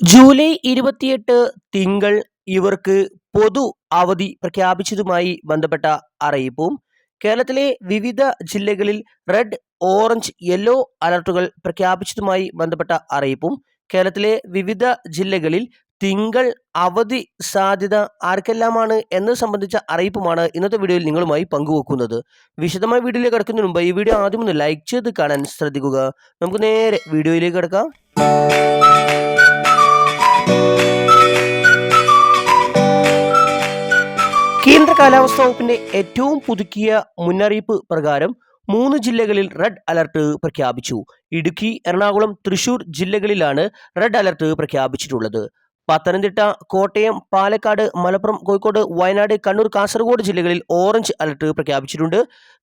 July ഇരുപത്തിയെട്ട് തിങ്കൾ ഇവർക്ക് പൊതു അവധി പ്രഖ്യാപിച്ചതുമായി ബന്ധപ്പെട്ട അറിയിപ്പും കേരളത്തിലെ വിവിധ ജില്ലകളിൽ റെഡ് ഓറഞ്ച് യെല്ലോ അലർട്ടുകൾ പ്രഖ്യാപിച്ചതുമായി ബന്ധപ്പെട്ട അറിയിപ്പും കേരളത്തിലെ വിവിധ ജില്ലകളിൽ തിങ്കൾ അവധി സാധ്യത ആർക്കെല്ലാമാണ് എന്നത് സംബന്ധിച്ച അറിയിപ്പുമാണ് ഇന്നത്തെ വീഡിയോയിൽ നിങ്ങളുമായി പങ്കുവെക്കുന്നത്. വിശദമായ വീഡിയോയിലേക്ക് കിടക്കുന്നതിന് മുമ്പ് ഈ വീഡിയോ ആദ്യം ഒന്ന് ലൈക്ക് ചെയ്ത് കാണാൻ ശ്രദ്ധിക്കുക. നമുക്ക് നേരെ വീഡിയോയിലേക്ക് കിടക്കാം. കേന്ദ്ര കാലാവസ്ഥാ വകുപ്പിന്റെ ഏറ്റവും പുതുക്കിയ മുന്നറിയിപ്പ് പ്രകാരം മൂന്ന് ജില്ലകളിൽ റെഡ് അലർട്ട് പ്രഖ്യാപിച്ചു. ഇടുക്കി എറണാകുളം തൃശൂർ ജില്ലകളിലാണ് റെഡ് അലർട്ട് പ്രഖ്യാപിച്ചിട്ടുള്ളത്. പത്തനംതിട്ട കോട്ടയം പാലക്കാട് മലപ്പുറം കോഴിക്കോട് വയനാട് കണ്ണൂർ കാസർഗോഡ് ജില്ലകളിൽ ഓറഞ്ച് അലർട്ട് പ്രഖ്യാപിച്ചിട്ടുണ്ട്.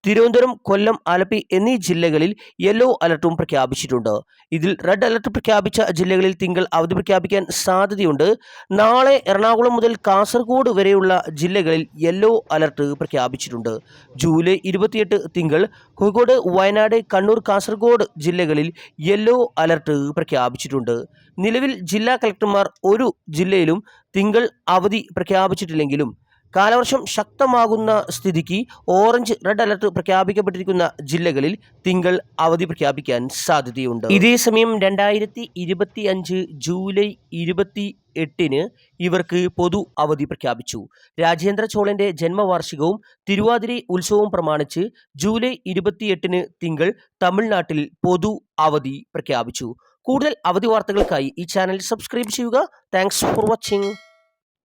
തിരുവനന്തപുരം കൊല്ലം ആലപ്പി എന്നീ ജില്ലകളിൽ യെല്ലോ അലർട്ടും പ്രഖ്യാപിച്ചിട്ടുണ്ട്. ഇതിൽ റെഡ് അലർട്ട് പ്രഖ്യാപിച്ച ജില്ലകളിൽ തിങ്കൾ അവധി പ്രഖ്യാപിക്കാൻ സാധ്യതയുണ്ട്. നാളെ എറണാകുളം മുതൽ കാസർഗോഡ് വരെയുള്ള ജില്ലകളിൽ യെല്ലോ അലർട്ട് പ്രഖ്യാപിച്ചിട്ടുണ്ട്. ജൂലൈ ഇരുപത്തിയെട്ട് തിങ്കൾ കോഴിക്കോട് വയനാട് കണ്ണൂർ കാസർഗോഡ് ജില്ലകളിൽ യെല്ലോ അലർട്ട് പ്രഖ്യാപിച്ചിട്ടുണ്ട്. നിലവിൽ ജില്ലാ കളക്ടർമാർ ഒരു ജില്ലയിലും തിങ്കൾ അവധി പ്രഖ്യാപിച്ചിട്ടില്ലെങ്കിലും കാലവർഷം ശക്തമാകുന്ന സ്ഥിതിക്ക് ഓറഞ്ച് റെഡ് അലർട്ട് പ്രഖ്യാപിക്കപ്പെട്ടിരിക്കുന്ന ജില്ലകളിൽ തിങ്കൾ അവധി പ്രഖ്യാപിക്കാൻ സാധ്യതയുണ്ട്. ഇതേസമയം രണ്ടായിരത്തി ഇരുപത്തി അഞ്ച് ജൂലൈ ഇരുപത്തി എട്ടിന് ഇവർക്ക് പൊതു അവധി പ്രഖ്യാപിച്ചു. രാജേന്ദ്ര ചോളന്റെ ജന്മവാർഷികവും തിരുവാതിര ഉത്സവവും പ്രമാണിച്ച് ജൂലൈ ഇരുപത്തിയെട്ടിന് തിങ്കൾ തമിഴ്നാട്ടിൽ പൊതു അവധി പ്രഖ്യാപിച്ചു. കൂടുതൽ അവധി വാർത്തകൾക്കായി ഈ ചാനൽ സബ്സ്ക്രൈബ് ചെയ്യുക. Thanks for watching